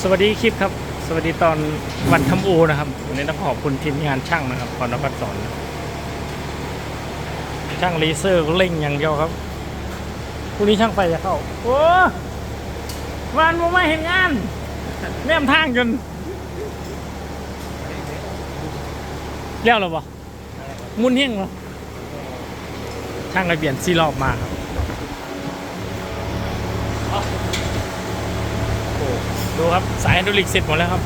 สวัสดีคลิปครับ สวัสดีตอนวันทำอูนะครับวันนี้ต้องขอบคุณทีมงานช่างนะครับพรนภัสสอนช่างเลเซอร์เล่งอย่างเดียวครับพรุ่งนี้ช่างไฟจะเข้า โอ้วันผมไม่เห็นงานแนมทางจนเลี้ยวหรอปะมุนเฮงเหรอช่างเลยเปลี่ยนซีรอบมาครับ โอ้ ดูครับ สายไฮดรอลิกเสร็จหมดแล้วครับ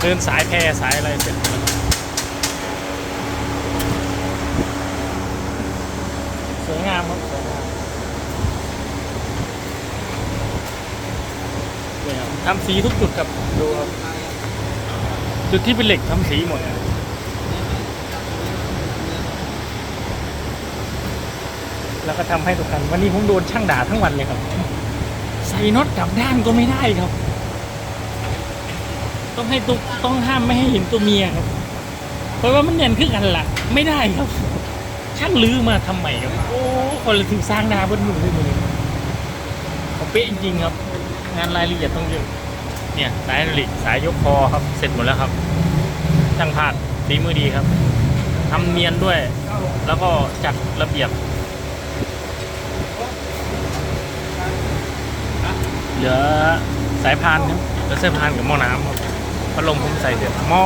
เดินสายแพรสายอะไรเสร็จหมดแล้วสวยงามครับสวยงามนี่ยครับทำสีทุกจุดครับดูครับ จุดที่เป็นเหล็กทำสีหมดแล้วก็ทำให้ทุกคันวันนี้ผมโดนช่างด่าทั้งวันเลยครับ ใส่น็อตกลับด้านก็ไม่ได้ครับ ต้องให้ตุกต้องห้ามไม่ให้เห็นตัวเมียครับ เพราะว่ามันเนียนขึ้นกันละไม่ได้ครับ ช่างลื้อมาทำใหม่ครับ โอ้คนละถึงสร้างดาบนหนุ่มเลยมือเขาเป๊ะจริงๆครับ งานรายละเอียดต้องเยอะเนี่ยสายไฮดรอลิกสายยกคอครับ เสร็จหมดแล้วครับช่างพาดฝีมือดีครับทำเนียนด้วย แล้วก็จัดระเบียบ เหลือสายพานครับเหลือสายพานกับหม้อน้ำครับพัดลมผมใส่เสร็จหม้อ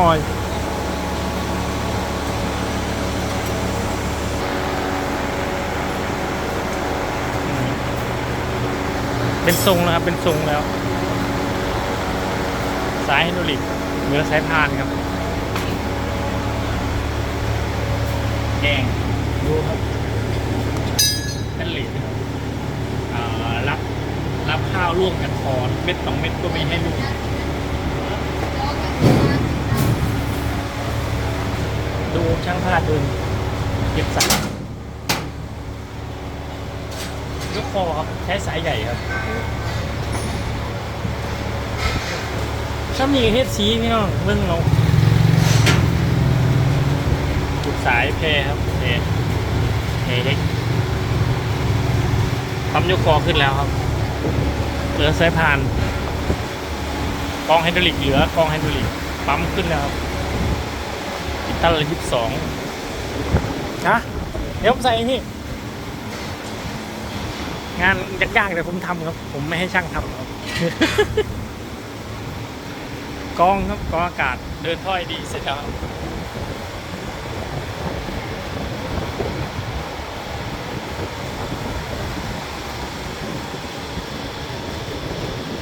อืมเป็นทรงแล้วครับ เป็นทรงแล้ว สายไฮดรอลิกเหลือสายพานครับ แดงดูครับเป็นเหรียญครับอ่ารับ ร่วมกันคอนเม็ดสองเม็ดก็ไม่ให้ลูกดูช่างพาดเดินเก็บสายยกคอครับใช้สายใหญ่ครับถ้ามีเฮ็ดสีพี่น้องเบิ่งเราจุดสายเพครับเพเพเล็กปั๊มยกคอขึ้นแล้วครับ เหลือสายพานกองไฮดรอลิกเหลือกองไฮดรอลิกปั๊มขึ้นแล้วครับอิตาลียี่สิบสองฮะเดี๋ยวผมใส่นี่ งานยากๆเดี๋ยวผมทำครับ ผมไม่ให้ช่างทำครับกองครับกองอากาศเดินถ้อยดีเสร็จแล้วครับ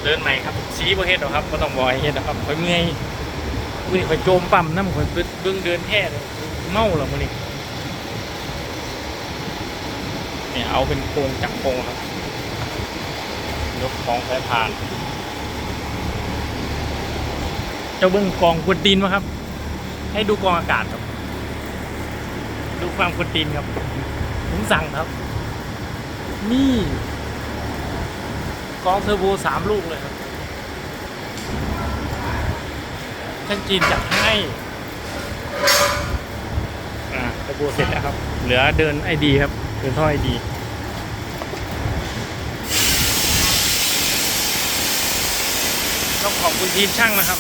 เดินใหม่ครับสีประเฮ็ดหรอกครับก็ต้องบอยเฮ็ดหรอกครับคอยเมื่อยมือนี้คอยโจมปั๊มน้ำคอยเบิ่งเดินแท้เมาหรอมือนี้เนี่ยเอาเป็นโครงจักรโครงครับยกของสายพาน เจ้าเบิ้งกองกวนตีนมาครับ ให้ดูกองอากาศครับ ดูความกวนตีนครับ ผมสั่งครับ นี่ กองเทอร์โบสามลูกเลยครับท่านจีนจัดให้อ่าเทอร์โบเสร็จแล้วครับ เหลือเดินไอดีครับ เดินท่อไอดีต้องขอบคุณทีมช่างนะครับ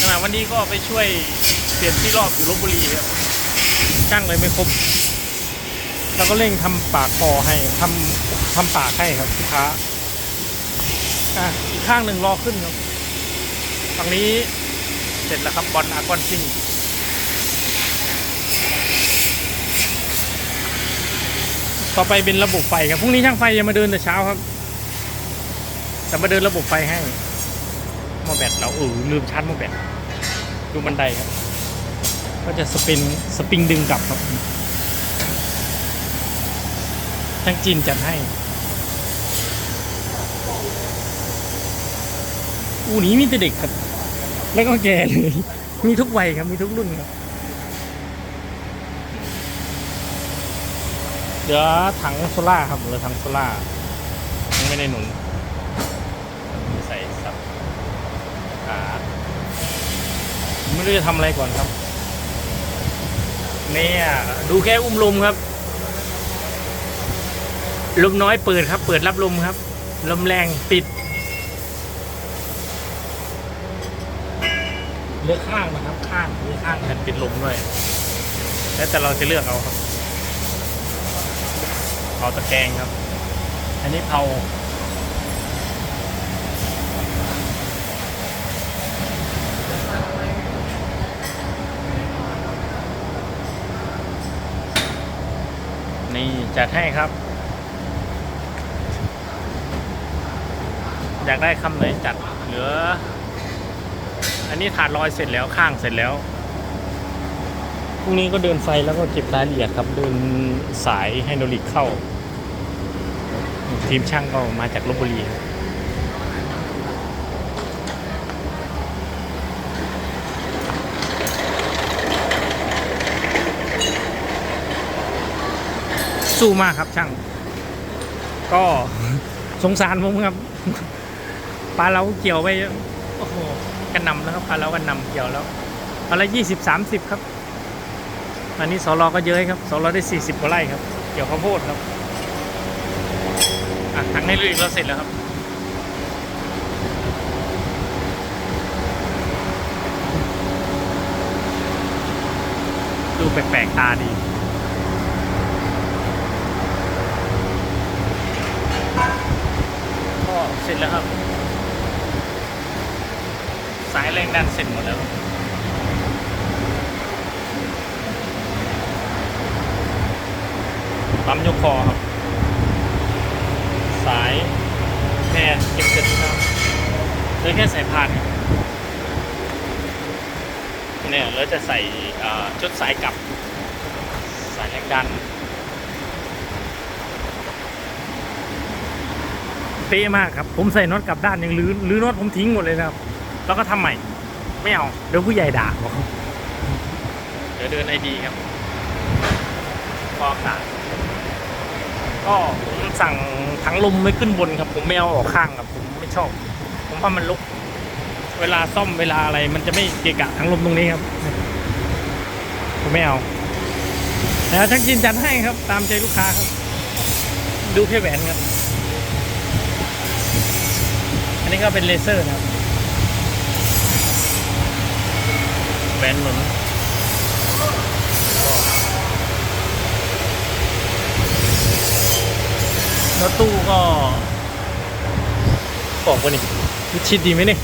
ขณะวันนี้ก็ไปช่วยเปลี่ยนที่รอบอยู่ลบบุรีครับช่างเลยไม่ครบ แล้วก็เร่งทำปากคอให้ทำทำปากให้ครับลูกค้าอะอีกข้างหนึ่งรอขึ้นครับฝั่งนี้เสร็จแล้วครับบอลอากอนซิงต่อไปเป็นระบบไฟครับพรุ่งนี้ช่างไฟจะมาเดินแต่เช้าครับจะมาเดินระบบไฟให้มอแบตเราเออลืมชาร์จมอแบตดูบันไดครับ ก็จะสปริงสปริงดึงกลับครับ ทางจีนจัดให้ อูนี้มีแต่เด็กครับ แล้วก็แก่เลย มีทุกวัยครับ มีทุกรุ่นครับ เดี๋ยวถังโซล่าครับเหลือถังโซล่ายังไม่ได้หนุน ใส่สับขาไม่รู้จะทำอะไรก่อนครับ เนี่ย ดูแค่อุ้มลมครับ ลมน้อยเปิดครับ เปิดรับลมครับ ลมแรงปิดเลือกข้างนะครับ ข้างเลือกข้างแผ่นปิดลมด้วย แล้วแต่เราจะเลือกเอาครับเผาตะแกรงครับ อันนี้เผานี่จัดให้ครับากได้คำไหนจัดเหลือ อันนี้ถาดลอยเสร็จแล้วข้างเสร็จแล้วพรุ่งนี้ก็เดินไฟแล้วก็เก็บรายละเอียดครับเดินสายไฮโดรลิกเข้า ทีมช่างก็มาจากลบบุรีครับสู้มากครับช่าง ก็สงสารผมครับ ปลาเราเกี่ยวไปโอ้โหกันนำแล้วครับปลาเรากันนำเกี่ยวแล้วปลาละยี่สิบสามสิบครับอันนี้สอรอก็เยอะครับสอรอได้สี่สิบกว่าไร่ครับ เกี่ยวข้าวโพดครับอะทางให้ลุยเราเสร็จแล้วครับดูแปลกๆตาดีก็เสร็จแล้วครับ สายแรงดันเสร็จหมดแล้วปั๊มยกคอครับ สายแพรเก็บเสร็จแล้วเหลยแค่สายพานเนี่ยแล้วจะใส่ชุดสายกลับ สายแรงดันเป๊ะมากครับ ผมใส่น็อตกลับด้านยังรื้อรื้อน็อตผมทิ้งหมดเลยนะครับ แล้วก็ทำใหม่ ไม่เอาเดี๋ยวผู้ใหญ่ด่าบอกเดี๋ยวเดินไอดีครับฟอกอากาศก็ผมสั่งถังลมไม่ขึ้นบนครับ ผมไม่เอาออกข้างครับ ผมไม่ชอบ ผมว่ามันลุก เวลาซ่อมเวลาอะไร มันจะไม่เกะกะถังลมตรงนี้ครับ ผมไม่เอาแล้วช่างจินจัดให้ครับ ตามใจลูกค้าครับ ดูแค่แหวนครับ อันนี้ก็เป็นเลเซอร์นะครับ แหวนหนุนรถตู้ก็บอกว่านี่มิชิดดีไหมนี่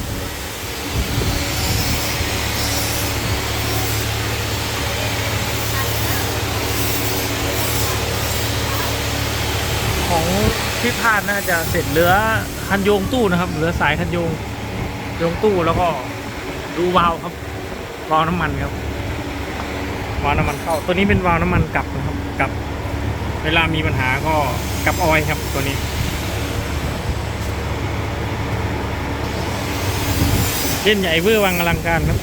ของพี่พาดน่าจะเสร็จเหลือคันโยงตู้นะครับ เหลือสายคันโยงโยงตู้แล้วก็ดูวาล์วครับ วาล์วน้ำมันครับวาล์วน้ำมันเข้า ตัวนี้เป็นวาล์วน้ำมันกลับนะครับกลับ เวลามีปัญหาก็กลับออยครับตัวนี้เล่นใหญ่เวอร์วังอลังการครับ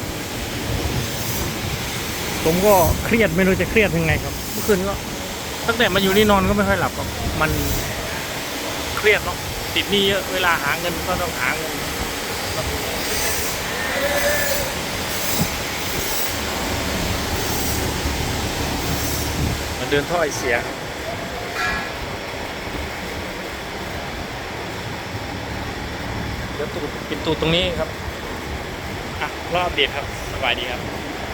ผมก็เครียดไม่รู้จะเครียดยังไงครับเมื่อคืนก็ตั้งแต่มาอยู่นี่นอนก็ไม่ค่อยหลับครับ มันเครียดเนาะติดหนี้เยอะเวลาหาเงินก็ต้องหาเงิน มัน เดินท่อไอเสียเดี๋ยวตูดปิดตูดตรงนี้ครับอะรอบเดตครับ สบายดีครับ